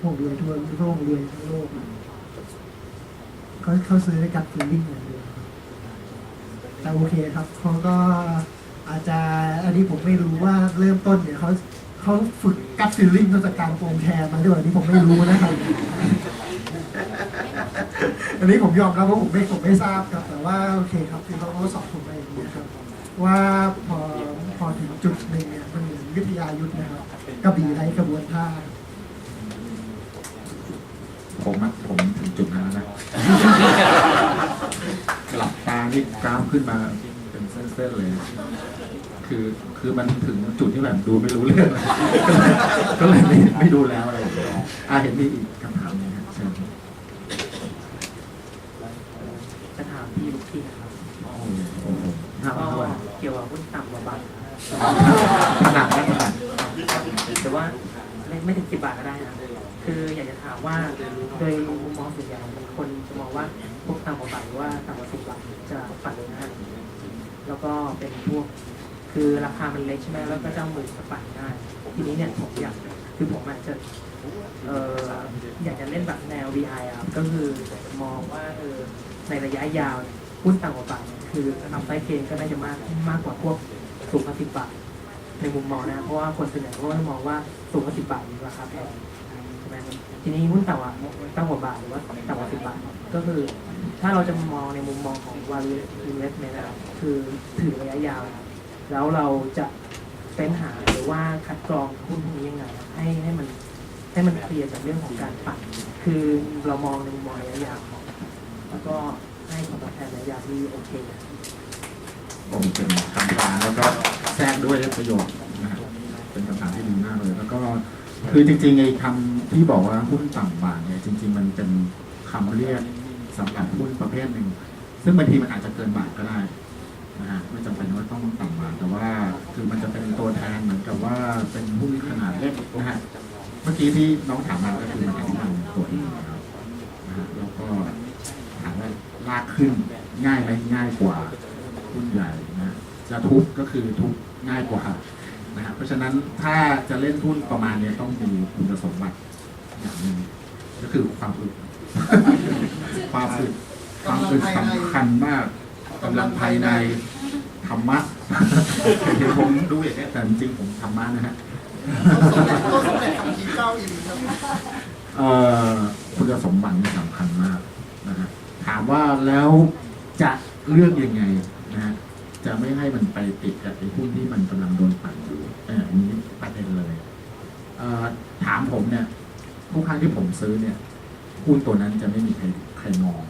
พวงเวียนทั่วทั่ววงเวียนทั่วโลกเขาเขาซื้อกับฟีลลิ่งอย่างเดียวแต่โอเคครับเขาก็อาจจะอันนี้ผมไม่รู้ว่าเริ่มต้นเนี่ยเขาเขาฝึกกับฟีลลิ่งมาจากการโปรงแทนมาด้วยอันนี้ผมไม่รู้นะครับ อันนี้ผมยอมรับว่าผมไม่ผมไม่ทราบครับ แต่ว่าโอเคครับคือเขาสอนผมมาอย่างนี้ครับ ว่าพอพอถึงจุดหนึ่งเนี่ยมันเหมือนวิทยายุทธนะครับกระบี่ไร้กระบวนท่า ผมอะผมถึงจุดนั้นแล้วนะ หลับตา นี่กรามขึ้นมาเป็นเส้นๆเลย คือคือมันถึงจุดที่แบบดูไม่รู้เรื่องเลยก็เลยไม่ไม่ดูแล้วอะไรอย่างเงี้ยอะเห็นมีอีกคำถามหนึงครับเชิญครับจะถามพี่ลูกพี่นะครับโอ้โหถามก็เท่าไหร่เกี่ยวกับหุ้นต่ำกว่าบาทขนาดนั้นขนาดแต่ว่าไม่ไม่ถึงสิบบาทก็ได้นะคืออยากจะถามว่าโดยมุมมองส่วนใหญ่คนจะมองว่าพวก ต่ำกว่าบาทหรือว่าต่ำกว่าสิบบาทจะฝันเลยนะแล้วก็เป็นพวกคือราคามันเล็กใช่ไหมแล้วก็เจ้ามือจะปั่นได้ ทีนี้เนี่ยผมอยากคือผมอาจจะเอออยากจะเล่นแบบแนว VI อะก็คือมองว่าเออในระยะยาวหุ้นต่ำกว่าบาทเนี่ยคือทำได้เกณฑ์ก็น่าจะมากมากกว่าพวกสูงกว่าสิบบาท ในมุมมองนะ เพราะว่าคนส่วนใหญ่ก็มองว่าสูงกว่าสิบบาทมีราคาแพงใช่ไหมทีนี้หุ้นต่ำกว่าต่ำกว่าบาทหรือว่าต่ำกว่าสิบบาทก็คือ ถ้าเราจะมองในมุมมองของ value investment นะครับคือถือระยะยาวนะครับแล้วเราจะเฟ้นหาหรือว่าคัดกรองหุ้นพวกนี้ยังไงครับให้ให้มันให้มันเคลียร์จากเรื่องของการปั่นคือเรามองในมุมมองระยะยาวแล้วก็ให้ผลตอบแทนระยะยาวที่โอเคผมเป็นคำถามแล้วก็แทรกด้วยประโยชน์นะครับเป็นคำถามที่ดีมากเลย แล้วก็คือจริงๆไอ้คำที่บอกว่าหุ้นต่ำบาทเนี่ยจริง ๆ มันเป็นคำเรียก สำหรับหุ้นประเภทหนึ่ง ซึ่งบางทีมันอาจจะเกินบาทก็ได้นะฮะไม่จำเป็นว่าต้องต่ำบาทแต่ว่าคือมันจะเป็นตัวแทนเหมือนกับว่าเป็นหุ้นขนาดเล็กนะฮะเมื่อกี้ที่น้องถามมาก็คือมันอธิบายตัวเองนะครับนะฮะแล้วก็ถามว่าลากขึ้นง่ายไหมง่ายกว่าหุ้นใหญ่นะจะทุบก็คือทุบง่ายกว่านะครับเพราะฉะนั้นถ้าจะเล่นหุ้นประมาณนี้ต้องมีคุณสมบัติอย่างหนึ่งก็คือความอึด ความอึดความอึดสำคัญมากกำลังภายในธรรมะเห็นผมดูอย่างนี้แต่จริงๆผมธรรมะนะฮะก็สำเร็จทำทีเก้าอินครับเอ่อคุณสมบัตินี่สำคัญมากนะฮะถามว่าแล้วจะเลือกยังไงนะฮะจะไม่ให้มันไปติดกับไอ้หุ้นที่มันกำลังโดนปั่นอยู่เอออันนี้ประเด็นเลยเอ่อถามผมเนี่ยทุกครั้งที่ผมซื้อเนี่ย หุ้นตัวนั้นจะไม่มีใครใครมอง